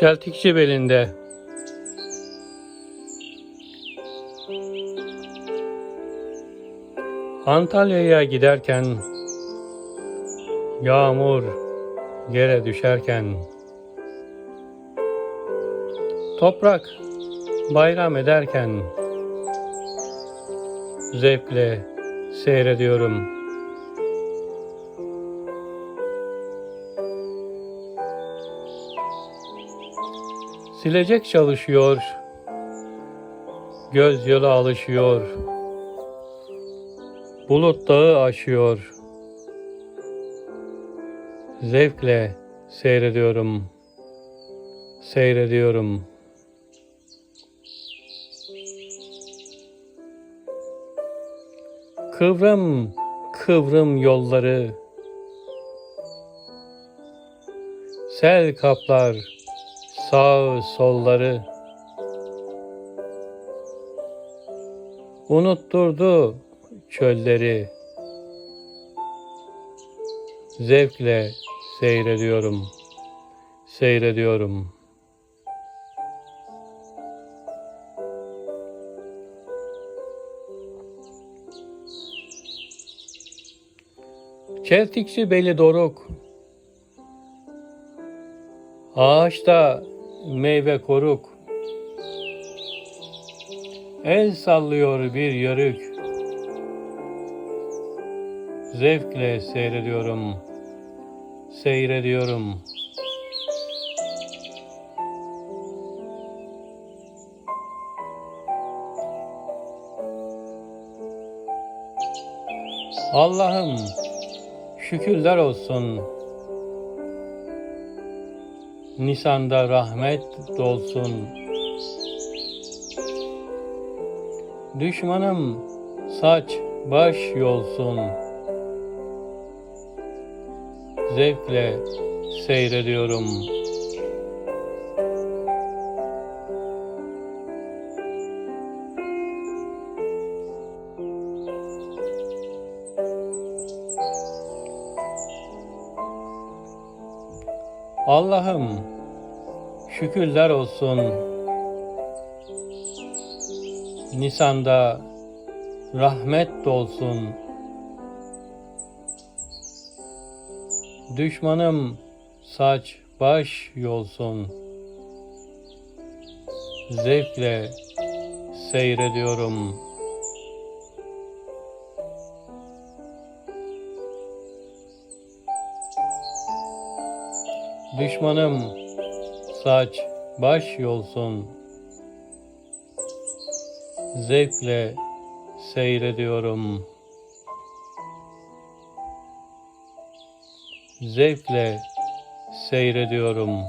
Çeltikçi belinde. Antalya'ya giderken yağmur yere düşerken toprak bayram ederken zevkle seyrediyorum. Silecek çalışıyor, göz yola alışıyor, bulut dağı aşıyor. Zevkle seyrediyorum, seyrediyorum. Kıvrım kıvrım yolları, sel kaplar sağ solları. Unutturdu çölleri. Zevkle seyrediyorum, seyrediyorum. Çeltikçi beli doruk, ağaçta meyve koruk, el sallıyor bir yörük, zevkle seyrediyorum, seyrediyorum. Allah'ım şükürler olsun. Nisan'da rahmet dolsun. Düşmanım saç baş yolsun. Zevkle seyrediyorum. Allah'ım şükürler olsun. Nisan'da rahmet dolsun. Düşmanım saç baş yolsun. Zevkle seyrediyorum. Düşmanım saç baş yolsun. Zevkle seyrediyorum. Zevkle seyrediyorum.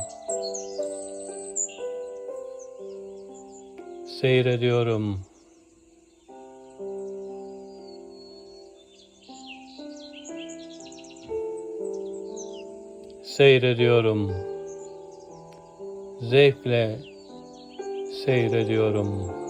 Seyrediyorum. Seyrediyorum. Zevkle seyrediyorum.